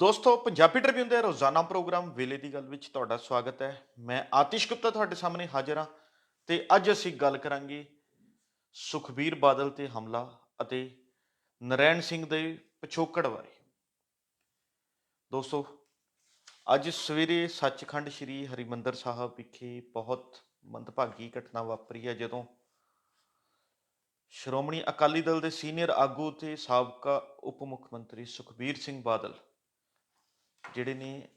ਦੋਸਤੋ, ਪੰਜਾਬੀ ਟ੍ਰਿਬਿਊਨ ਦੇ ਰੋਜ਼ਾਨਾ ਪ੍ਰੋਗਰਾਮ ਵੇਲੇ ਦੀ ਗੱਲ ਵਿੱਚ ਤੁਹਾਡਾ ਸਵਾਗਤ ਹੈ। ਮੈਂ ਆਤਿਸ਼ ਗੁਪਤਾ ਤੁਹਾਡੇ ਸਾਹਮਣੇ ਹਾਜ਼ਰ ਹਾਂ ਤੇ ਅੱਜ ਅਸੀਂ ਗੱਲ ਕਰਾਂਗੇ ਸੁਖਬੀਰ ਬਾਦਲ ਤੇ ਹਮਲਾ ਅਤੇ ਨਰੈਣ ਸਿੰਘ ਦੇ ਪਿਛੋਕੜ ਬਾਰੇ। ਦੋਸਤੋ, ਅੱਜ ਸਵੇਰੇ ਸੱਚਖੰਡ ਸ੍ਰੀ ਹਰਿਮੰਦਰ ਸਾਹਿਬ ਵਿਖੇ ਬਹੁਤ ਮੰਦਭਾਗੀ ਘਟਨਾ ਵਾਪਰੀ ਹੈ, ਜਦੋਂ ਸ਼੍ਰੋਮਣੀ ਅਕਾਲੀ ਦਲ ਦੇ ਸੀਨੀਅਰ ਆਗੂ ਤੇ ਸਾਬਕਾ ਉਪ ਮੁੱਖ ਮੰਤਰੀ ਸੁਖਬੀਰ ਸਿੰਘ ਬਾਦਲ ਜਿਹੜੇ ਨੇ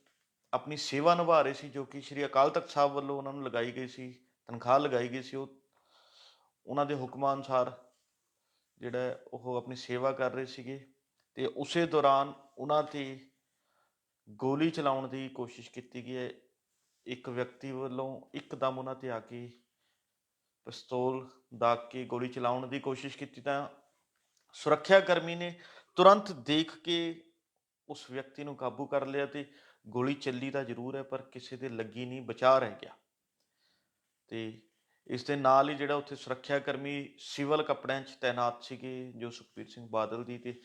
ਆਪਣੀ ਸੇਵਾ ਨਿਭਾ ਰਹੇ ਸੀ, ਜੋ ਕਿ ਸ਼੍ਰੀ ਅਕਾਲ ਤਖਤ ਸਾਹਿਬ ਵੱਲੋਂ ਉਹਨਾਂ ਨੂੰ ਲਗਾਈ ਗਈ ਸੀ, ਤਨਖਾਹ ਲਗਾਈ ਗਈ ਸੀ, ਉਹ ਉਹਨਾਂ ਦੇ ਹੁਕਮਾਂ ਅਨੁਸਾਰ ਜਿਹੜਾ ਉਹ ਆਪਣੀ ਸੇਵਾ ਕਰ ਰਹੇ ਸੀਗੇ ਤੇ ਉਸੇ ਦੌਰਾਨ ਉਹਨਾਂ ਤੇ ਗੋਲੀ ਚਲਾਉਣ ਦੀ ਕੋਸ਼ਿਸ਼ ਕੀਤੀ ਗਈ ਹੈ। ਇੱਕ ਵਿਅਕਤੀ ਵੱਲੋਂ ਇੱਕਦਮ ਉਹਨਾਂ ਤੇ ਆ ਕੇ ਪਿਸਤੌਲ ਦਾਗ ਕੇ ਗੋਲੀ ਚਲਾਉਣ ਦੀ ਕੋਸ਼ਿਸ਼ ਕੀਤੀ ਤਾਂ ਸੁਰੱਖਿਆ ਕਰਮੀ ਨੇ ਤੁਰੰਤ ਦੇਖ ਕੇ ਉਸ ਵਿਅਕਤੀ ਨੂੰ ਕਾਬੂ ਕਰ ਲਿਆ ਤੇ ਗੋਲੀ ਚੱਲੀ ਤਾਂ ਜ਼ਰੂਰ ਹੈ, ਪਰ ਕਿਸੇ ਦੇ ਲੱਗੀ ਨਹੀਂ, ਬਚਾ ਰਹਿ ਗਿਆ। ਤੇ ਇਸ ਦੇ ਨਾਲ ਹੀ ਜਿਹੜਾ ਉੱਥੇ ਸੁਰੱਖਿਆ ਕਰਮੀ ਸਿਵਲ ਕੱਪੜਿਆਂ 'ਚ ਤਾਇਨਾਤ ਸੀਗੇ, ਜੋ ਸੁਖਬੀਰ ਸਿੰਘ ਬਾਦਲ ਦੀ ਤੇ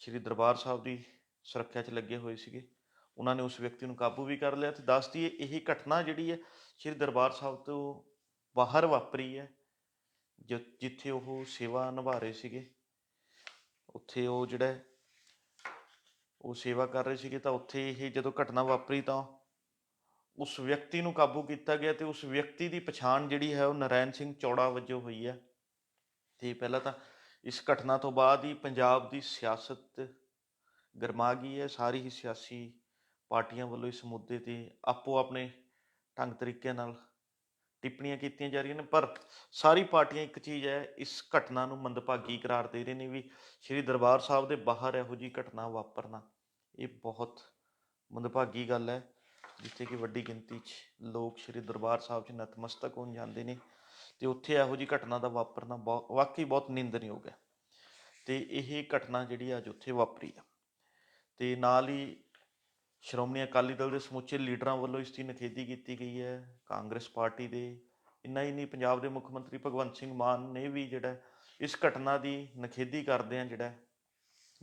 ਸ੍ਰੀ ਦਰਬਾਰ ਸਾਹਿਬ ਦੀ ਸੁਰੱਖਿਆ 'ਚ ਲੱਗੇ ਹੋਏ ਸੀਗੇ, ਉਹਨਾਂ ਨੇ ਉਸ ਵਿਅਕਤੀ ਨੂੰ ਕਾਬੂ ਵੀ ਕਰ ਲਿਆ। ਤੇ ਦੱਸਦੀ ਹੈ ਇਹ ਘਟਨਾ ਜਿਹੜੀ ਹੈ, ਸ੍ਰੀ ਦਰਬਾਰ ਸਾਹਿਬ ਤੋਂ ਬਾਹਰ ਵਾਪਰੀ ਹੈ ਜਿੱਥੇ ਉਹ ਸੇਵਾ ਨਿਭਾ ਰਹੇ ਸੀਗੇ। ਉੱਥੇ ਉਹ ਜਿਹੜਾ ਉਹ ਸੇਵਾ ਕਰ ਰਹੇ ਸੀਗੇ ਤਾਂ ਉੱਥੇ ਇਹ ਜਦੋਂ ਘਟਨਾ ਵਾਪਰੀ ਤਾਂ ਉਸ ਵਿਅਕਤੀ ਨੂੰ ਕਾਬੂ ਕੀਤਾ ਗਿਆ ਤੇ ਉਸ ਵਿਅਕਤੀ ਦੀ ਪਛਾਣ ਜਿਹੜੀ ਹੈ ਉਹ ਨਰੈਣ ਸਿੰਘ ਚੌੜਾ ਵਜੋਂ ਹੋਈ ਹੈ। ਤੇ ਪਹਿਲਾਂ ਤਾਂ ਇਸ ਘਟਨਾ ਤੋਂ ਬਾਅਦ ਹੀ ਪੰਜਾਬ ਦੀ ਸਿਆਸਤ ਗਰਮਾ ਗਈ ਹੈ। ਸਾਰੀ ਹੀ ਸਿਆਸੀ ਪਾਰਟੀਆਂ ਵੱਲੋਂ ਇਸ ਮੁੱਦੇ ਤੇ ਆਪੋ ਆਪਣੇ ਢੰਗ ਤਰੀਕੇ ਨਾਲ ਟਿੱਪਣੀਆਂ ਕੀਤੀਆਂ ਜਾ ਰਹੀਆਂ ਨੇ। ਪਰ ਸਾਰੀ ਪਾਰਟੀਆਂ ਇੱਕ ਚੀਜ਼ ਹੈ, ਇਸ ਘਟਨਾ ਨੂੰ ਮੰਦਭਾਗੀ ਕਰਾਰ ਦੇ ਰਹੇ ਨੇ ਵੀ ਸ਼੍ਰੀ ਦਰਬਾਰ ਸਾਹਿਬ ਦੇ ਬਾਹਰ ਇਹੋ ਜੀ ਘਟਨਾ ਵਾਪਰਨਾ। ਇਹ ਬਹੁਤ ਮੰਦਭਾਗੀ ਗੱਲ ਹੈ, ਜਿੱਥੇ ਕਿ ਵੱਡੀ ਗਿਣਤੀ 'ਚ ਲੋਕ ਸ਼੍ਰੀ ਦਰਬਾਰ ਸਾਹਿਬ 'ਚ ਨਤਮਸਤਕ ਹੋਣ ਜਾਂਦੇ ਨੇ ਤੇ ਉੱਥੇ ਇਹੋ ਜੀ ਘਟਨਾ ਦਾ ਵਾਪਰਨਾ ਬਹੁਤ ਵਾਕਈ ਬਹੁਤ ਨਿੰਦਣਯੋਗ ਹੈ। ਤੇ ਇਹ ਘਟਨਾ ਜਿਹੜੀ ਅੱਜ ਉੱਥੇ ਵਾਪਰੀ ਆ। ਤੇ ਨਾਲ ਹੀ ਸ਼੍ਰੋਮਣੀ ਅਕਾਲੀ ਦਲ ਦੇ ਸਮੁੱਚੇ ਲੀਡਰਾਂ ਵੱਲੋਂ ਇਸ ਦੀ ਨਿਖੇਧੀ ਕੀਤੀ ਗਈ ਹੈ। ਕਾਂਗਰਸ ਪਾਰਟੀ ਦੇ ਇੰਨਾ ਹੀ ਨਹੀਂ, ਪੰਜਾਬ ਦੇ ਮੁੱਖ ਮੰਤਰੀ ਭਗਵੰਤ ਸਿੰਘ ਮਾਨ ਨੇ ਵੀ ਜਿਹੜਾ ਇਸ ਘਟਨਾ ਦੀ ਨਿਖੇਧੀ ਕਰਦੇ ਆ ਜਿਹੜਾ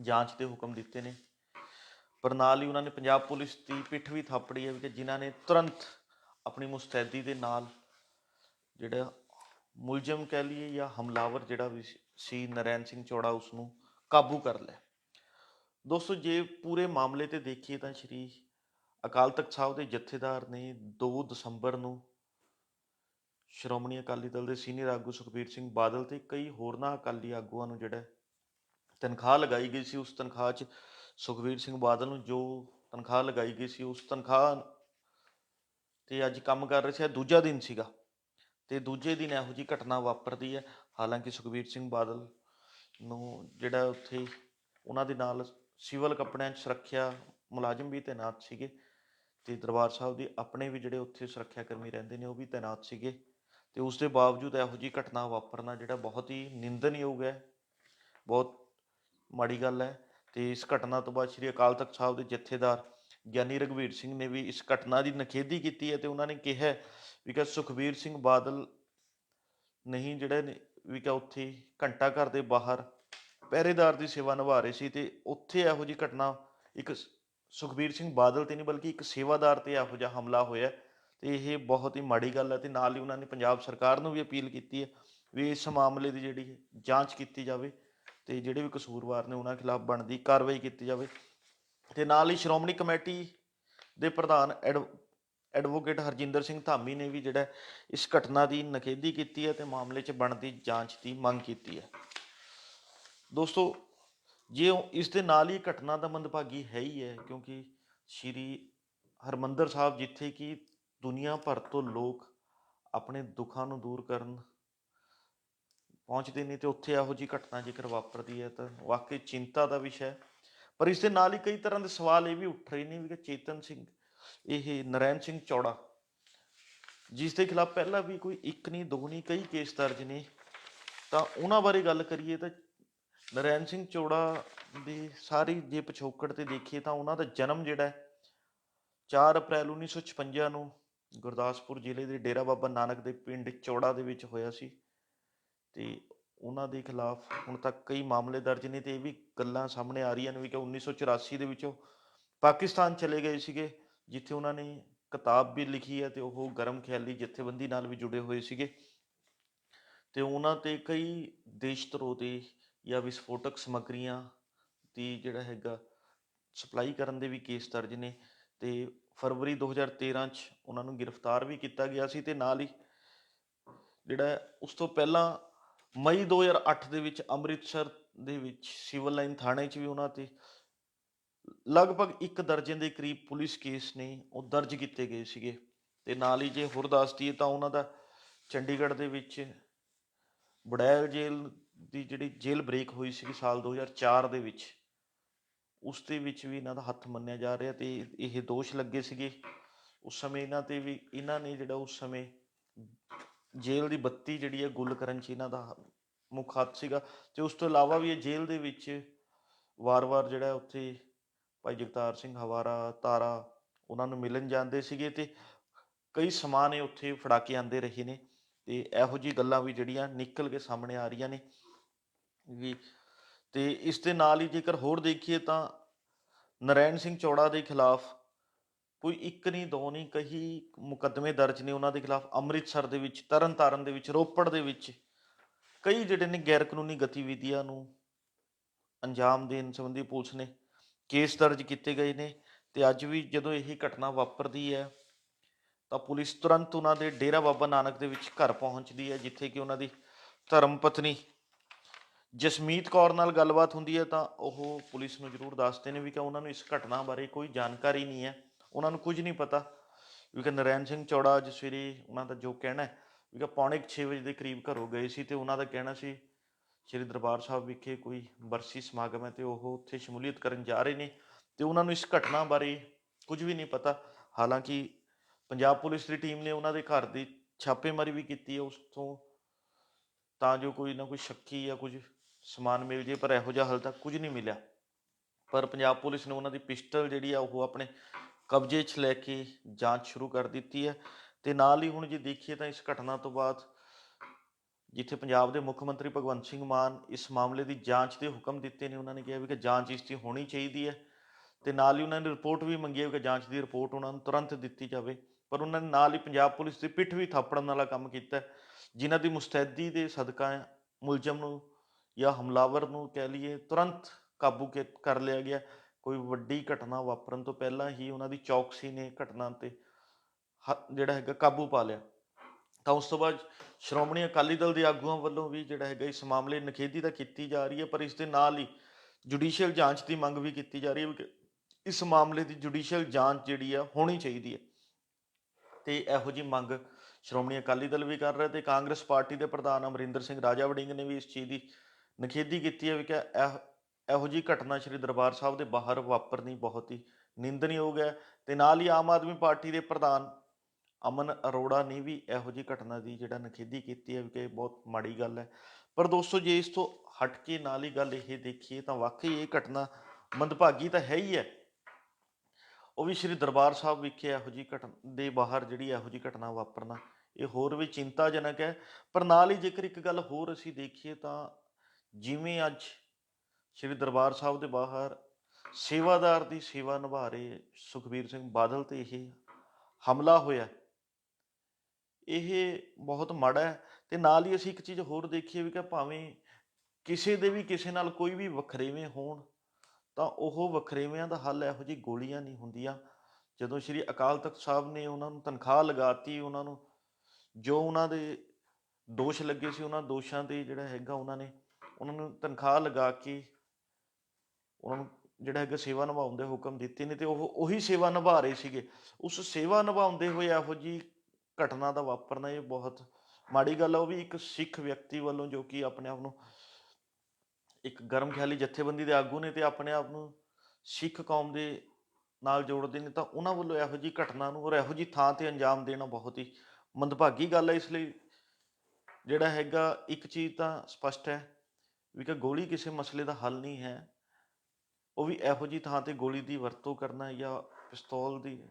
ਜਾਂਚ ਦੇ ਹੁਕਮ ਦਿੱਤੇ ਨੇ। ਪਰ ਨਾਲ ਹੀ ਉਹਨਾਂ ਨੇ ਪੰਜਾਬ ਪੁਲਿਸ ਦੀ ਪਿੱਠ ਵੀ ਥਾਪੜੀ ਹੈ ਕਿ ਜਿਨ੍ਹਾਂ ਨੇ ਤੁਰੰਤ ਆਪਣੀ ਮੁਸਤੈਦੀ ਦੇ ਨਾਲ ਜਿਹੜਾ ਮੁਲਜ਼ਮ ਕਹਿ ਲਈਏ ਜਾਂ ਹਮਲਾਵਰ ਜਿਹੜਾ ਵੀ ਸੀ- ਸੀ ਨਰੈਣ ਸਿੰਘ ਚੌੜਾ ਉਸ ਨੂੰ ਕਾਬੂ ਕਰ ਲਿਆ। ਦੋਸਤੋ, ਜੇ ਪੂਰੇ ਮਾਮਲੇ ਤੇ ਦੇਖੀਏ ਤਾਂ ਸ਼੍ਰੀ ਅਕਾਲ ਤਖਤ ਸਾਹਿਬ ਦੇ ਜਥੇਦਾਰ ਨੇ 2 ਦਸੰਬਰ ਨੂੰ ਸ਼੍ਰੋਮਣੀ ਅਕਾਲੀ ਦਲ ਦੇ ਸੀਨੀਅਰ ਆਗੂ ਸੁਖਬੀਰ ਸਿੰਘ ਬਾਦਲ ਤੇ ਕਈ ਹੋਰਨਾਂ ਅਕਾਲੀ ਆਗੂਆਂ ਨੂੰ ਜਿਹੜਾ ਤਨਖਾਹ ਲਗਾਈ ਗਈ ਸੀ, ਉਸ ਤਨਖਾਹ 'ਚ ਸੁਖਬੀਰ ਸਿੰਘ ਬਾਦਲ ਨੂੰ ਜੋ ਤਨਖਾਹ ਲਗਾਈ ਗਈ ਸੀ, ਉਸ ਤਨਖਾਹ ਤੇ ਅੱਜ ਕੰਮ ਕਰ ਰਹੇ ਸੀ ਦੂਜਾ ਦਿਨ ਸੀਗਾ ਤੇ ਦੂਜੇ ਦਿਨ ਇਹੋ ਜੀ ਘਟਨਾ ਵਾਪਰਦੀ ਹੈ। ਹਾਲਾਂਕਿ ਸੁਖਬੀਰ ਸਿੰਘ ਬਾਦਲ ਨੂੰ ਜਿਹੜਾ ਉੱਥੇ ਉਹਨਾਂ ਦੇ ਨਾਲ ਸਿਵਲ ਕੱਪੜਿਆਂ 'ਚ ਸੁਰੱਖਿਆ ਮੁਲਾਜ਼ਮ ਵੀ ਤੈਨਾਤ ਸੀਗੇ ਤੇ ਦਰਬਾਰ ਸਾਹਿਬ ਦੇ ਆਪਣੇ ਵੀ ਜਿਹੜੇ ਉੱਥੇ ਸੁਰੱਖਿਆ ਕਰਮੀ ਰਹਿੰਦੇ ਨੇ, ਉਹ ਵੀ ਤੈਨਾਤ ਸੀਗੇ ਤੇ ਉਸ ਦੇ ਬਾਵਜੂਦ ਇਹੋ ਜੀ ਘਟਨਾ ਵਾਪਰਨਾ ਜਿਹੜਾ ਬਹੁਤ ਹੀ ਨਿੰਦਨਯੋਗ ਹੈ, ਬਹੁਤ ਮਾੜੀ ਗੱਲ ਹੈ। ਤੇ ਇਸ ਘਟਨਾ ਤੋਂ ਬਾਅਦ ਸ੍ਰੀ ਅਕਾਲ ਤਖਤ ਸਾਹਿਬ ਦੇ ਜਥੇਦਾਰ ਗਿਆਨੀ ਰਘਵੀਰ ਸਿੰਘ ਨੇ ਵੀ ਇਸ ਘਟਨਾ ਦੀ ਨਿਖੇਧੀ ਕੀਤੀ ਹੈ ਤੇ ਉਹਨਾਂ ਨੇ ਕਿਹਾ ਵੀ ਕਿ ਸੁਖਬੀਰ ਸਿੰਘ ਬਾਦਲ ਨਹੀਂ ਜਿਹੜੇ ਨੇ, ਵੀ ਕਿ ਉੱਥੇ ਘੰਟਾ ਘਰ ਦੇ ਬਾਹਰ ਪਹਿਰੇਦਾਰ ਦੀ ਸੇਵਾ ਨਿਭਾ ਰਹੇ ਸੀ ਤੇ ਉੱਥੇ ਇਹੋ ਜੀ ਘਟਨਾ ਇੱਕ ਸੁਖਬੀਰ ਸਿੰਘ ਬਾਦਲ ਤੇ ਨਹੀਂ ਬਲਕਿ ਇੱਕ ਸੇਵਾਦਾਰ ਤੇ ਇਹੋ ਜਿਹਾ ਹਮਲਾ ਹੋਇਆ ਹੈ ਤੇ ਇਹ ਬਹੁਤ ਹੀ ਮਾੜੀ ਗੱਲ ਹੈ ਤੇ ਨਾਲ ਹੀ ਉਹਨਾਂ ਨੇ ਪੰਜਾਬ ਸਰਕਾਰ ਨੂੰ ਵੀ ਅਪੀਲ ਕੀਤੀ ਹੈ ਵੀ ਇਸ ਮਾਮਲੇ ਦੀ ਜਿਹੜੀ ਜਾਂਚ ਕੀਤੀ ਜਾਵੇ ਤੇ ਜਿਹੜੇ ਵੀ ਕਸੂਰਵਾਰ ਨੇ ਉਹਨਾਂ ਖਿਲਾਫ ਬਣਦੀ ਕਾਰਵਾਈ ਕੀਤੀ ਜਾਵੇ। ਤੇ ਨਾਲ ਹੀ ਸ਼੍ਰੋਮਣੀ ਕਮੇਟੀ ਦੇ ਪ੍ਰਧਾਨ ਐਡ, ਐਡਵੋਕੇਟ ਹਰਜਿੰਦਰ ਸਿੰਘ ਧਾਮੀ ਨੇ ਵੀ ਜਿਹੜਾ ਇਸ ਘਟਨਾ ਦੀ ਨਿਖੇਧੀ ਕੀਤੀ ਹੈ ਤੇ ਮਾਮਲੇ 'ਚ ਬਣਦੀ ਜਾਂਚ ਦੀ ਮੰਗ ਕੀਤੀ ਹੈ। ਦੋਸਤੋ, ਜੇ ਉਹ- ਇਸ ਦੇ ਨਾਲ ਹੀ ਘਟਨਾ ਦਾ ਮੰਦਭਾਗੀ ਹੈ ਹੀ ਹੈ, ਕਿਉਂਕਿ ਸ਼੍ਰੀ ਹਰਮੰਦਰ ਸਾਹਿਬ ਜਿੱਥੇ ਕਿ ਦੁਨੀਆ ਭਰ ਤੋਂ ਲੋਕ ਆਪਣੇ ਦੁੱਖਾਂ ਨੂੰ ਦੂਰ ਕਰਨ ਪਹੁੰਚਦੇ ਨੇ ਤੇ ਉੱਥੇ ਇਹੋ ਜੀ ਘਟਨਾ ਜੇਕਰ ਵਾਪਰਦੀ ਹੈ ਤਾਂ ਵਾਕਈ ਚਿੰਤਾ ਦਾ ਵਿਸ਼ਾ ਹੈ। ਪਰ ਇਸ ਦੇ ਨਾਲ ਹੀ ਕਈ ਤਰ੍ਹਾਂ ਦੇ ਸਵਾਲ ਇਹ ਵੀ ਉੱਠ ਰਹੇ ਨੇ ਵੀ ਕਿ ਚੇਤਨ ਸਿੰਘ, ਇਹ ਨਰੈਣ ਸਿੰਘ ਚੌੜਾ, ਜਿਸ ਦੇ ਖਿਲਾਫ ਪਹਿਲਾਂ ਵੀ ਕੋਈ ਇੱਕ ਨਹੀਂ, ਦੋ ਨਹੀਂ, ਕਈ ਕੇਸ ਦਰਜ ਨੇ, ਤਾਂ ਉਹਨਾਂ ਬਾਰੇ ਗੱਲ ਕਰੀਏ ਤਾਂ ਨਰੈਣ ਸਿੰਘ ਚੌੜਾ ਦੀ ਸਾਰੀ ਜੇ ਪਿਛੋਕੜ ਤੇ ਦੇਖੀਏ ਤਾਂ ਉਹਨਾਂ ਦਾ ਜਨਮ ਜਿਹੜਾ ਹੈ 4 ਅਪ੍ਰੈਲ 1956 ਨੂੰ ਗੁਰਦਾਸਪੁਰ ਜ਼ਿਲ੍ਹੇ ਦੇ ਡੇਰਾ ਬਾਬਾ ਨਾਨਕ ਦੇ ਪਿੰਡ ਚੌੜਾ ਦੇ ਵਿੱਚ ਹੋਇਆ ਸੀ। ਤੇ ਉਹਨਾਂ ਦੇ ਖਿਲਾਫ ਹੁਣ ਤੱਕ ਕਈ ਮਾਮਲੇ ਦਰਜ ਨੇ ਤੇ ਇਹ ਵੀ ਗੱਲਾਂ ਸਾਹਮਣੇ ਆ ਰਹੀਆਂ ਨੇ ਵੀ ਕਿ 1984 ਦੇ ਵਿੱਚ ਉਹ ਪਾਕਿਸਤਾਨ ਚਲੇ ਗਏ ਸੀਗੇ, ਜਿੱਥੇ ਉਹਨਾਂ ਨੇ ਕਿਤਾਬ ਵੀ ਲਿਖੀ ਹੈ ਤੇ ਉਹ ਗਰਮ ਖਿਆਲੀ ਜਥੇਬੰਦੀ ਨਾਲ ਵੀ ਜੁੜੇ ਹੋਏ ਸੀਗੇ। ਤੇ ਉਹਨਾਂ ਤੇ ਕਈ ਦੇਸ਼ ਧਰੋ ਦੇ ਜਾਂ ਵਿਸਫੋਟਕ ਸਮੱਗਰੀਆਂ ਦੀ ਜਿਹੜਾ ਹੈਗਾ ਸਪਲਾਈ ਕਰਨ ਦੇ ਵੀ ਕੇਸ ਦਰਜ ਨੇ ਤੇ ਫਰਵਰੀ 2013 ਚ ਉਹਨਾਂ ਨੂੰ ਗ੍ਰਿਫਤਾਰ ਵੀ ਕੀਤਾ ਗਿਆ ਸੀ ਤੇ ਨਾਲ ਹੀ ਜਿਹੜਾ ਉਸ ਤੋਂ ਪਹਿਲਾਂ ਮਈ 2008 ਦੇ ਵਿੱਚ ਅੰਮ੍ਰਿਤਸਰ ਦੇ ਵਿੱਚ ਸਿਵਲ ਲਾਈਨ ਥਾਣੇ 'ਚ ਵੀ ਉਹਨਾਂ ਤੇ ਲਗਭਗ ਇੱਕ ਦਰਜਨ ਦੇ ਕਰੀਬ ਪੁਲਿਸ ਕੇਸ ਨੇ ਉਹ ਦਰਜ ਕੀਤੇ ਗਏ ਸੀਗੇ। ਤੇ ਨਾਲ ਹੀ ਜੇ ਹੋਰ ਦੱਸ ਤਾਂ ਉਹਨਾਂ ਦਾ ਚੰਡੀਗੜ੍ਹ ਦੇ ਵਿੱਚ ਬੜੈਲ ਜੇਲ੍ਹ ਦੀ ਜਿਹੜੀ ਜੇਲ੍ਹ ਬ੍ਰੇਕ ਹੋਈ ਸੀ ਸਾਲ 2004 ਦੇ ਵਿੱਚ, ਉਸ ਦੇ ਵਿੱਚ ਵੀ ਇਹਨਾਂ ਦਾ ਹੱਥ ਮੰਨਿਆ ਜਾ ਰਿਹਾ ਤੇ ਇਹ ਦੋਸ਼ ਲੱਗੇ ਸੀਗੇ। ਉਸ ਸਮੇਂ ਇਹਨਾਂ ਤੇ ਵੀ, ਇਹਨਾਂ ਨੇ ਜਿਹੜਾ ਉਸ ਸਮੇਂ ਜੇਲ੍ਹ ਦੀ ਬੱਤੀ ਜਿਹੜੀ ਹੈ ਗੁੱਲ ਕਰਨ 'ਚ ਇਹਨਾਂ ਦਾ ਮੁੱਖ ਹੱਥ ਸੀਗਾ ਤੇ ਉਸ ਤੋਂ ਇਲਾਵਾ ਵੀ ਇਹ ਜੇਲ੍ਹ ਦੇ ਵਿੱਚ ਵਾਰ-ਵਾਰ ਜਿਹੜਾ ਉੱਥੇ ਭਾਈ ਜਗਤਾਰ ਸਿੰਘ ਹਵਾਰਾ, ਤਾਰਾ ਉਹਨਾਂ ਨੂੰ ਮਿਲਣ ਜਾਂਦੇ ਸੀਗੇ ਤੇ ਕਈ ਸਮਾਨ ਇਹ ਉੱਥੇ ਫੜਾ ਕੇ ਆਂਦੇ ਰਹੇ ਨੇ ਤੇ ਇਹੋ ਜੀ ਗੱਲਾਂ ਵੀ ਜਿਹੜੀਆਂ ਨਿਕਲ ਕੇ ਸਾਹਮਣੇ ਆ ਰਹੀਆਂ ਨੇ ਵੀ ਤੇ ਇਸ ਦੇ ਨਾਲ ਹੀ ਜੇਕਰ ਹੋਰ ਦੇਖੀਏ ਤਾਂ ਨਰੈਣ ਸਿੰਘ ਚੌੜਾ ਦੇ ਖਿਲਾਫ ਕੋਈ ਇੱਕ ਨਹੀਂ, ਦੋ ਨਹੀਂ, ਕਈ ਮੁਕੱਦਮੇ ਦਰਜ ਨੇ ਉਹਨਾਂ ਦੇ ਖਿਲਾਫ ਅੰਮ੍ਰਿਤਸਰ ਦੇ ਵਿੱਚ, ਤਰਨਤਾਰਨ ਦੇ ਵਿੱਚ, ਰੋਪੜ ਦੇ ਵਿੱਚ। ਕਈ ਜਿਹੜੇ ਨੇ ਗੈਰ ਕਾਨੂੰਨੀ ਗਤੀਵਿਧੀਆਂ ਨੂੰ ਅੰਜਾਮ ਦੇਣ ਸੰਬੰਧੀ ਪੁਲਿਸ ਨੇ ਕੇਸ ਦਰਜ ਕੀਤੇ ਗਏ ਨੇ ਤੇ ਅੱਜ ਵੀ ਜਦੋਂ ਇਹ ਘਟਨਾ ਵਾਪਰਦੀ ਹੈ, ਤਾਂ ਪੁਲਿਸ ਤੁਰੰਤ ਉਹਨਾਂ ਦੇ ਡੇਰਾ ਬਾਬਾ ਨਾਨਕ ਦੇ ਵਿੱਚ ਘਰ ਪਹੁੰਚਦੀ ਹੈ, ਜਿੱਥੇ ਕਿ ਉਹਨਾਂ ਦੀ ਧਰਮ ਪਤਨੀ ਜਸਮੀਤ ਕੌਰ ਨਾਲ ਗੱਲਬਾਤ ਹੁੰਦੀ ਹੈ, ਤਾਂ ਉਹ ਪੁਲਿਸ ਨੂੰ ਜ਼ਰੂਰ ਦੱਸਦੇ ਨੇ ਵੀ ਕਿ ਉਹਨਾਂ ਨੂੰ ਇਸ ਘਟਨਾ ਬਾਰੇ ਕੋਈ ਜਾਣਕਾਰੀ ਨਹੀਂ ਹੈ। ਉਹਨਾਂ ਨੂੰ ਕੁਝ ਨਹੀਂ ਪਤਾ। ਕਿਉਂਕਿ ਕਿ ਨਰੈਣ ਸਿੰਘ ਚੌੜਾ ਅੱਜ ਸਵੇਰੇ ਉਹਨਾਂ ਦਾ ਜੋ ਕਹਿਣਾ ਹੈ ਵੀ ਕਿ ਪੌਣੇ 6 ਵਜੇ ਦੇ ਕਰੀਬ ਘਰੋਂ ਗਏ ਸੀ ਤੇ ਉਹਨਾਂ ਦਾ ਕਹਿਣਾ ਸੀ, ਸ਼੍ਰੀ ਦਰਬਾਰ ਸਾਹਿਬ ਵਿਖੇ ਕੋਈ ਬਰਸੀ ਸਮਾਗਮ ਹੈ ਤੇ ਉਹ ਉੱਥੇ ਸ਼ਮੂਲੀਅਤ ਕਰਨ ਜਾ ਰਹੇ ਨੇ। ਤੇ ਉਹਨਾਂ ਨੂੰ ਇਸ ਘਟਨਾ ਬਾਰੇ ਕੁਝ ਵੀ ਨਹੀਂ ਪਤਾ। ਹਾਲਾਂਕਿ ਪੰਜਾਬ ਪੁਲਿਸ ਦੀ ਟੀਮ ਨੇ ਉਹਨਾਂ ਦੇ ਘਰ ਦੀ ਛਾਪੇਮਾਰੀ ਵੀ ਕੀਤੀ ਹੈ, ਉਸ ਤੋਂ ਤਾਂ ਜੋ ਕੋਈ ਨਾ ਕੋਈ ਸ਼ੱਕੀ ਜਾਂ ਕੁਝ ਸਮਾਨ ਮਿਲ ਜੇ, ਪਰ ਇਹੋ ਜਿਹਾ ਹਾਲ ਤੱਕ ਕੁਝ ਨਹੀਂ ਮਿਲਿਆ। ਪਰ ਪੰਜਾਬ ਪੁਲਿਸ ਨੇ ਉਹਨਾਂ ਦੀ ਪਿਸਟਲ ਜਿਹੜੀ ਆ, ਉਹ ਆਪਣੇ ਕਬਜ਼ੇ 'ਚ ਲੈ ਕੇ ਜਾਂਚ ਸ਼ੁਰੂ ਕਰ ਦਿੱਤੀ ਹੈ। ਤੇ ਨਾਲ ਹੀ ਹੁਣ ਜੇ ਦੇਖੀਏ ਤਾਂ ਇਸ ਘਟਨਾ ਤੋਂ ਬਾਅਦ ਜਿੱਥੇ ਪੰਜਾਬ ਦੇ ਮੁੱਖ ਮੰਤਰੀ ਭਗਵੰਤ ਸਿੰਘ ਮਾਨ ਇਸ ਮਾਮਲੇ ਦੀ ਜਾਂਚ ਦੇ ਹੁਕਮ ਦਿੱਤੇ ਨੇ, ਉਹਨਾਂ ਨੇ ਕਿਹਾ ਵੀ ਕਿ ਜਾਂਚ ਇਸ ਦੀ ਹੋਣੀ ਚਾਹੀਦੀ ਹੈ। ਤੇ ਨਾਲ ਹੀ ਉਹਨਾਂ ਨੇ ਰਿਪੋਰਟ ਵੀ ਮੰਗੀ ਹੈ ਕਿ ਜਾਂਚ ਦੀ ਰਿਪੋਰਟ ਉਹਨਾਂ ਨੂੰ ਤੁਰੰਤ ਦਿੱਤੀ ਜਾਵੇ। ਪਰ ਉਹਨਾਂ ਨੇ ਨਾਲ ਹੀ ਪੰਜਾਬ ਪੁਲਿਸ ਦੀ ਪਿੱਠ ਵੀ ਥਾਪੜਨ ਵਾਲਾ ਕੰਮ ਕੀਤਾ ਜਿਨ੍ਹਾਂ ਦੀ ਮੁਸਤੈਦੀ ਦੇ ਸਦਕਾ ਮੁਲਜ਼ਮ ਨੂੰ ਜਾਂ ਹਮਲਾਵਰ ਨੂੰ ਕਹਿ ਲਈਏ, ਤੁਰੰਤ ਕਾਬੂ ਕੇ- ਕਰ ਲਿਆ ਗਿਆ। ਕੋਈ ਵੱਡੀ ਘਟਨਾ ਵਾਪਰਨ ਤੋਂ ਪਹਿਲਾਂ ਹੀ ਉਹਨਾਂ ਦੀ ਚੌਕਸੀ ਨੇ ਘਟਨਾ ਤੇ ਹ- ਜਿਹੜਾ ਹੈਗਾ ਕਾਬੂ ਪਾ ਲਿਆ। ਤਾਂ ਉਸ ਤੋਂ ਬਾਅਦ ਸ਼੍ਰੋਮਣੀ ਅਕਾਲੀ ਦਲ ਦੇ ਆਗੂਆਂ ਵੱਲੋਂ ਵੀ ਜਿਹੜਾ ਹੈਗਾ ਇਸ ਮਾਮਲੇ ਦੀ ਨਿਖੇਧੀ ਤਾਂ ਕੀਤੀ ਜਾ ਰਹੀ ਹੈ, ਪਰ ਇਸ ਦੇ ਨਾਲ ਹੀ ਜੁਡੀਸ਼ੀਅਲ ਜਾਂਚ ਦੀ ਮੰਗ ਵੀ ਕੀਤੀ ਜਾ ਰਹੀ ਹੈ ਵੀ ਕਿ ਇਸ ਮਾਮਲੇ ਦੀ ਜੁਡੀਸ਼ੀਅਲ ਜਾਂਚ ਜਿਹੜੀ ਆ ਹੋਣੀ ਚਾਹੀਦੀ ਹੈ। ਤੇ ਇਹੋ ਜੀ ਮੰਗ ਸ਼੍ਰੋਮਣੀ ਅਕਾਲੀ ਦਲ ਵੀ ਕਰ ਰਿਹਾ ਤੇ ਕਾਂਗਰਸ ਪਾਰਟੀ ਦੇ ਪ੍ਰਧਾਨ ਅਮਰਿੰਦਰ ਸਿੰਘ ਰਾਜਾ ਵੜਿੰਗ ਨੇ ਵੀ ਇਸ ਚੀਜ਼ ਦੀ ਨਿਖੇਧੀ ਕੀਤੀ ਹੈ ਵੀ ਕਿ ਇਹ ਇਹੋ ਜੀ ਘਟਨਾ ਸ੍ਰੀ ਦਰਬਾਰ ਸਾਹਿਬ ਦੇ ਬਾਹਰ ਵਾਪਰਨੀ ਬਹੁਤ ਹੀ ਨਿੰਦਣਯੋਗ ਹੈ ਤੇ ਨਾਲ ਹੀ ਆਮ ਆਦਮੀ ਪਾਰਟੀ ਦੇ ਪ੍ਰਧਾਨ ਅਮਨ ਅਰੋੜਾ ਨੇ ਵੀ ਇਹੋ ਜੀ ਘਟਨਾ ਦੀ ਜਿਹੜਾ ਨਖੇਦੀ ਕੀਤੀ ਹੈ, ਵੀ ਕਿ ਇਹ ਬਹੁਤ ਮਾੜੀ ਗੱਲ ਹੈ। ਪਰ ਦੋਸਤੋ, ਜੇ ਇਸ ਤੋਂ ਹਟ ਕੇ ਨਾਲ ਹੀ ਗੱਲ ਇਹ ਦੇਖੀਏ ਤਾਂ ਵਾਕਈ ਇਹ ਘਟਨਾ ਮੰਦਭਾਗੀ ਤਾਂ ਹੈ ਹੀ ਹੈ। ਉਹ ਵੀ ਸ੍ਰੀ ਦਰਬਾਰ ਸਾਹਿਬ ਵਿਖੇ ਇਹੋ ਜੀ ਘਟਨਾ, ਦੇ ਬਾਹਰ ਜਿਹੜੀ ਇਹੋ ਜੀ ਘਟਨਾ ਵਾਪਰਨਾ, ਇਹ ਹੋਰ ਵੀ ਚਿੰਤਾਜਨਕ ਹੈ। ਪਰ ਨਾਲ ਹੀ ਜੇਕਰ ਇੱਕ ਗੱਲ ਹੋਰ ਅਸੀਂ ਦੇਖੀਏ ਤਾਂ ਜਿਵੇਂ ਅੱਜ ਸ੍ਰੀ ਦਰਬਾਰ ਸਾਹਿਬ ਦੇ ਬਾਹਰ ਸੇਵਾਦਾਰ ਦੀ ਸੇਵਾ ਨਿਭਾ ਰਹੇ ਸੁਖਬੀਰ ਸਿੰਘ ਬਾਦਲ ਤੇ ਇਹ ਹਮਲਾ ਹੋਇਆ ਇਹ ਬਹੁਤ ਮਾੜਾ ਹੈ ਤੇ ਨਾਲ ਹੀ ਅਸੀਂ ਇੱਕ ਚੀਜ਼ ਹੋਰ ਦੇਖੀਏ ਵੀ ਕਿ ਭਾਵੇਂ ਕਿਸੇ ਦੇ ਵੀ ਕਿਸੇ ਨਾਲ ਕੋਈ ਵੀ ਵਖਰੇਵੇਂ ਹੋਣ, ਤਾਂ ਉਹ ਵਖਰੇਵਿਆਂ ਦਾ ਹੱਲ ਇਹੋ ਜਿਹੀ ਗੋਲੀਆਂ ਨਹੀਂ ਹੁੰਦੀਆਂ। ਜਦੋਂ ਸ੍ਰੀ ਅਕਾਲ ਤਖਤ ਸਾਹਿਬ ਨੇ ਉਹਨਾਂ ਨੂੰ ਤਨਖਾਹ ਲਗਾਤੀ, ਉਹਨਾਂ ਨੂੰ ਜੋ ਉਹਨਾਂ ਦੇ ਦੋਸ਼ ਲੱਗੇ ਸੀ, ਉਹਨਾਂ ਦੋਸ਼ਾਂ ਤੇ ਜਿਹੜਾ ਹੈਗਾ ਉਹਨਾਂ ਨੇ, ਉਹਨਾਂ ਨੂੰ ਤਨਖਾਹ ਲਗਾ ਕੇ ਉਹਨਾਂ ਨੂੰ ਜਿਹੜਾ ਹੈਗਾ ਸੇਵਾ ਨਿਭਾਉਣ ਦੇ ਹੁਕਮ ਦਿੱਤੇ ਨੇ ਤੇ ਉਹ ਉਹੀ ਸੇਵਾ ਨਿਭਾ ਰਹੇ ਸੀਗੇ। ਉਸ ਸੇਵਾ ਨਿਭਾਉਂਦੇ ਹੋਏ ਇਹੋ ਜੀ ਘਟਨਾ ਦਾ ਵਾਪਰਨਾ ਇਹ ਬਹੁਤ ਮਾੜੀ ਗੱਲ ਆ। ਉਹ ਵੀ ਇੱਕ ਸਿੱਖ ਵਿਅਕਤੀ ਵੱਲੋਂ ਜੋ ਕਿ ਆਪਣੇ ਆਪ ਨੂੰ ਇੱਕ ਗਰਮ ਖਿਆਲੀ ਜਥੇਬੰਦੀ ਦੇ ਆਗੂ ਨੇ ਤੇ ਆਪਣੇ ਆਪ ਨੂੰ ਸਿੱਖ ਕੌਮ ਦੇ ਨਾਲ ਜੋੜਦੇ ਨੇ ਤਾਂ ਉਹਨਾਂ ਵੱਲੋਂ ਇਹੋ ਜੀ ਘਟਨਾ ਨੂੰ ਔਰ ਇਹੋ ਜੀ ਥਾਂ ਤੇ ਅੰਜਾਮ ਦੇਣਾ ਬਹੁਤ ਹੀ ਮੰਦਭਾਗੀ ਗੱਲ ਹੈ ਇਸ ਲਈ ਜਿਹੜਾ ਹੈਗਾ ਇੱਕ ਚੀਜ਼ ਤਾਂ ਸਪਸ਼ਟ ਹੈ ਵੀ ਕਿ ਗੋਲੀ ਕਿਸੇ ਮਸਲੇ ਦਾ ਹੱਲ ਨਹੀਂ ਹੈ। ਉਹ ਵੀ ਇਹੋ ਜੀ ਥਾਂ ਤੇ ਗੋਲੀ ਦੀ ਵਰਤੋਂ ਕਰਨਾ ਜਾਂ ਪਿਸਤੌਲ ਦੀ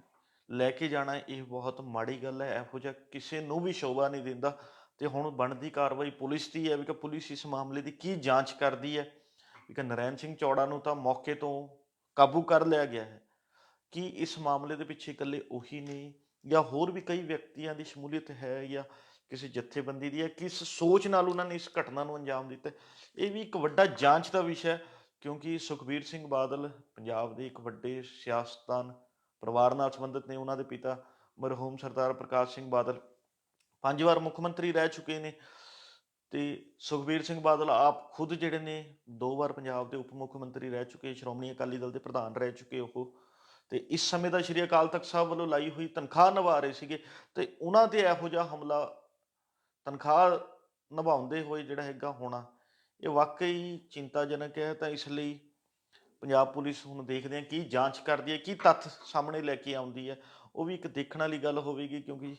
ਲੈ ਕੇ ਜਾਣਾ, ਇਹ ਬਹੁਤ ਮਾੜੀ ਗੱਲ ਹੈ। ਇਹੋ ਜਿਹਾ ਕਿਸੇ ਨੂੰ ਵੀ ਸ਼ੋਭਾ ਨਹੀਂ ਦਿੰਦਾ। ਤੇ ਹੁਣ ਬਣਦੀ ਕਾਰਵਾਈ ਪੁਲਿਸ ਦੀ ਹੈ ਵੀ ਕਿ ਪੁਲਿਸ ਇਸ ਮਾਮਲੇ ਦੀ ਕੀ ਜਾਂਚ ਕਰਦੀ ਹੈ। ਵੀ ਕਿ ਨਰੈਣ ਸਿੰਘ ਚੌੜਾ ਨੂੰ ਤਾਂ ਮੌਕੇ ਤੋਂ ਕਾਬੂ ਕਰ ਲਿਆ ਗਿਆ ਹੈ। ਕੀ ਇਸ ਮਾਮਲੇ ਦੇ ਪਿੱਛੇ ਇਕੱਲੇ ਉਹੀ ਨੇ ਜਾਂ ਹੋਰ ਵੀ ਕਈ ਵਿਅਕਤੀਆਂ ਦੀ ਸ਼ਮੂਲੀਅਤ ਹੈ ਜਾਂ ਕਿਸੇ ਜਥੇਬੰਦੀ ਦੀ ਹੈ? ਕਿਸ ਸੋਚ ਨਾਲ ਉਹਨਾਂ ਨੇ ਇਸ ਘਟਨਾ ਨੂੰ ਅੰਜਾਮ ਦਿੱਤਾ? ਇਹ ਵੀ ਇੱਕ ਵੱਡਾ ਜਾਂਚ ਦਾ ਵਿਸ਼ਾ ਹੈ। ਕਿਉਂਕਿ ਸੁਖਬੀਰ ਸਿੰਘ ਬਾਦਲ ਪੰਜਾਬ ਦੇ ਇੱਕ ਵੱਡੇ ਸਿਆਸਤਦਾਨ ਪਰਿਵਾਰ ਨਾਲ ਸੰਬੰਧਿਤ ਨੇ, ਉਹਨਾਂ ਦੇ ਪਿਤਾ ਮਰਹੂਮ ਸਰਦਾਰ ਪ੍ਰਕਾਸ਼ ਸਿੰਘ ਬਾਦਲ ਪੰਜ ਵਾਰ ਮੁੱਖ ਮੰਤਰੀ ਰਹਿ ਚੁੱਕੇ ਨੇ ਤੇ ਸੁਖਬੀਰ ਸਿੰਘ ਬਾਦਲ ਆਪ ਖੁਦ ਜਿਹੜੇ ਨੇ ਦੋ ਵਾਰ ਪੰਜਾਬ ਦੇ ਉਪ ਮੁੱਖ ਮੰਤਰੀ ਰਹਿ ਚੁੱਕੇ, ਸ਼੍ਰੋਮਣੀ ਅਕਾਲੀ ਦਲ ਦੇ ਪ੍ਰਧਾਨ ਰਹਿ ਚੁੱਕੇ ਉਹ। ਤੇ ਇਸ ਸਮੇਂ ਦਾ ਸ਼੍ਰੀ ਅਕਾਲ ਤਖਤ ਸਾਹਿਬ ਵੱਲੋਂ ਲਾਈ ਹੋਈ ਤਨਖਾਹ ਨਿਭਾ ਰਹੇ ਸੀਗੇ ਤੇ ਉਹਨਾਂ ਤੇ ਇਹੋ ਜਿਹਾ ਹਮਲਾ ਤਨਖਾਹ ਨਿਭਾਉਂਦੇ ਹੋਏ ਜਿਹੜਾ ਹੈਗਾ ਹੋਣਾ ਇਹ ਵਾਕਈ ਚਿੰਤਾਜਨਕ ਹੈ, ਤਾਂ ਇਸ ਲਈ ਪੰਜਾਬ ਪੁਲਿਸ ਹੁਣ ਦੇਖਦੇ ਆ ਕੀ ਜਾਂਚ ਕਰਦੀ ਹੈ, ਕੀ ਤੱਥ ਸਾਹਮਣੇ ਲੈ ਕੇ ਆਉਂਦੀ ਹੈ। ਉਹ ਵੀ ਇੱਕ ਦੇਖਣ ਵਾਲੀ ਗੱਲ ਹੋਵੇਗੀ, ਕਿਉਂਕਿ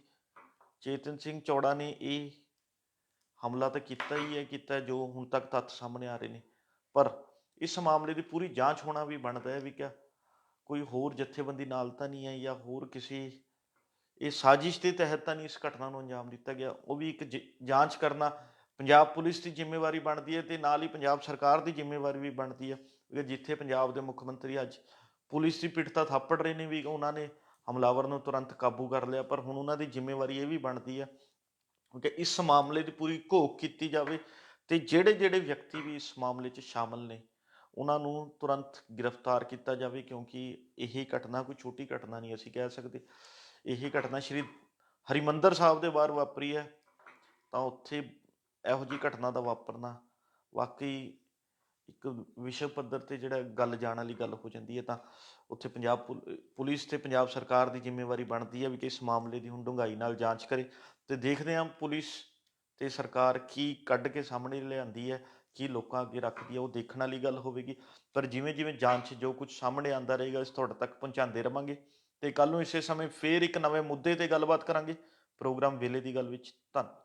ਚੇਤਨ ਸਿੰਘ ਚੌੜਾ ਨੇ ਇਹ ਹਮਲਾ ਤਾਂ ਕੀਤਾ ਹੀ ਹੈ, ਕੀਤਾ ਜੋ ਹੁਣ ਤੱਕ ਤੱਥ ਸਾਹਮਣੇ ਆ ਰਹੇ ਨੇ। ਪਰ ਇਸ ਮਾਮਲੇ ਦੀ ਪੂਰੀ ਜਾਂਚ ਹੋਣਾ ਵੀ ਬਣਦਾ ਹੈ ਵੀ ਕਿਆ ਕੋਈ ਹੋਰ ਜਥੇਬੰਦੀ ਨਾਲ ਤਾਂ ਨਹੀਂ ਹੈ ਜਾਂ ਹੋਰ ਕਿਸੇ ਇਹ ਸਾਜ਼ਿਸ਼ ਦੇ ਤਹਿਤ ਤਾਂ ਨਹੀਂ ਇਸ ਘਟਨਾ ਨੂੰ ਅੰਜਾਮ ਦਿੱਤਾ ਗਿਆ। ਉਹ ਵੀ ਇੱਕ ਜ- ਜਾਂਚ ਕਰਨਾ ਪੰਜਾਬ ਪੁਲਿਸ ਦੀ ਜ਼ਿੰਮੇਵਾਰੀ ਬਣਦੀ ਹੈ ਤੇ ਨਾਲ ਹੀ ਪੰਜਾਬ ਸਰਕਾਰ ਦੀ ਜ਼ਿੰਮੇਵਾਰੀ ਵੀ ਬਣਦੀ ਹੈ ਕਿ ਜਿੱਥੇ ਪੰਜਾਬ ਦੇ ਮੁੱਖ ਮੰਤਰੀ ਅੱਜ ਪੁਲਿਸ ਦੀ ਪਿੱਠ ਤਾਂ ਥਾਪੜ ਰਹੇ ਨੇ ਵੀ ਉਹਨਾਂ ਨੇ ਹਮਲਾਵਰ ਨੂੰ ਤੁਰੰਤ ਕਾਬੂ ਕਰ ਲਿਆ, ਪਰ ਹੁਣ ਉਹਨਾਂ ਦੀ ਜ਼ਿੰਮੇਵਾਰੀ ਇਹ ਵੀ ਬਣਦੀ ਹੈ ਕਿ ਇਸ ਮਾਮਲੇ ਦੀ ਪੂਰੀ ਘੋਖ ਕੀਤੀ ਜਾਵੇ ਤੇ ਜਿਹੜੇ ਜਿਹੜੇ ਵਿਅਕਤੀ ਵੀ ਇਸ ਮਾਮਲੇ 'ਚ ਸ਼ਾਮਲ ਨੇ, ਉਹਨਾਂ ਨੂੰ ਤੁਰੰਤ ਗ੍ਰਿਫਤਾਰ ਕੀਤਾ ਜਾਵੇ ਕਿਉਂਕਿ ਇਹ ਘਟਨਾ ਕੋਈ ਛੋਟੀ ਘਟਨਾ ਨਹੀਂ ਅਸੀਂ ਕਹਿ ਸਕਦੇ। ਇਹ ਘਟਨਾ ਸ਼੍ਰੀ ਹਰਿਮੰਦਰ ਸਾਹਿਬ ਦੇ ਬਾਹਰ ਵਾਪਰੀ ਹੈ, ਤਾਂ ਉੱਥੇ ਇਹੋ ਜਿਹੀ ਘਟਨਾ ਦਾ ਵਾਪਰਨਾ, ਵਾਕਈ ਇੱਕ ਵਿਸ਼ਵ ਪੱਧਰ ਤੇ ਜਿਹੜਾ ਗੱਲ ਜਾਣ ਵਾਲੀ ਗੱਲ ਹੋ ਜਾਂਦੀ ਹੈ ਤਾਂ ਉੱਥੇ ਪੰਜਾਬ ਪੁਲ- ਪੁਲਿਸ ਤੇ ਪੰਜਾਬ ਸਰਕਾਰ ਦੀ ਜ਼ਿੰਮੇਵਾਰੀ ਬਣਦੀ ਹੈ ਵੀ ਕਿ ਇਸ ਮਾਮਲੇ ਦੀ ਹੁਣ ਡੂੰਘਾਈ ਨਾਲ ਜਾਂਚ ਕਰੇ ਤੇ ਦੇਖਦੇ ਹਾਂ ਪੁਲਿਸ ਤੇ ਸਰਕਾਰ ਕੀ ਕੱਢ ਕੇ ਸਾਹਮਣੇ ਲਿਆਂਦੀ ਹੈ, ਕੀ ਲੋਕਾਂ ਅੱਗੇ ਰੱਖਦੀ ਹੈ, ਉਹ ਦੇਖਣ ਵਾਲੀ ਗੱਲ ਹੋਵੇਗੀ। ਪਰ ਜਿਵੇਂ ਜਿਵੇਂ ਜਾਂਚ 'ਚ ਜੋ ਕੁਝ ਸਾਹਮਣੇ ਆਂਦਾ ਰਹੇਗਾ, ਇਸ ਤੁਹਾਡੇ ਤੱਕ ਪਹੁੰਚਾਉਂਦੇ ਰਵਾਂਗੇ ਤੇ ਕੱਲ ਨੂੰ ਇਸੇ ਸਮੇਂ ਫੇਰ ਇੱਕ ਨਵੇਂ ਮੁੱਦੇ ਤੇ ਗੱਲਬਾਤ ਕਰਾਂਗੇ। ਪ੍ਰੋਗਰਾਮ ਵੇਲੇ ਦੀ ਗੱਲ ਵਿੱਚ ਧੰਨਵਾਦ।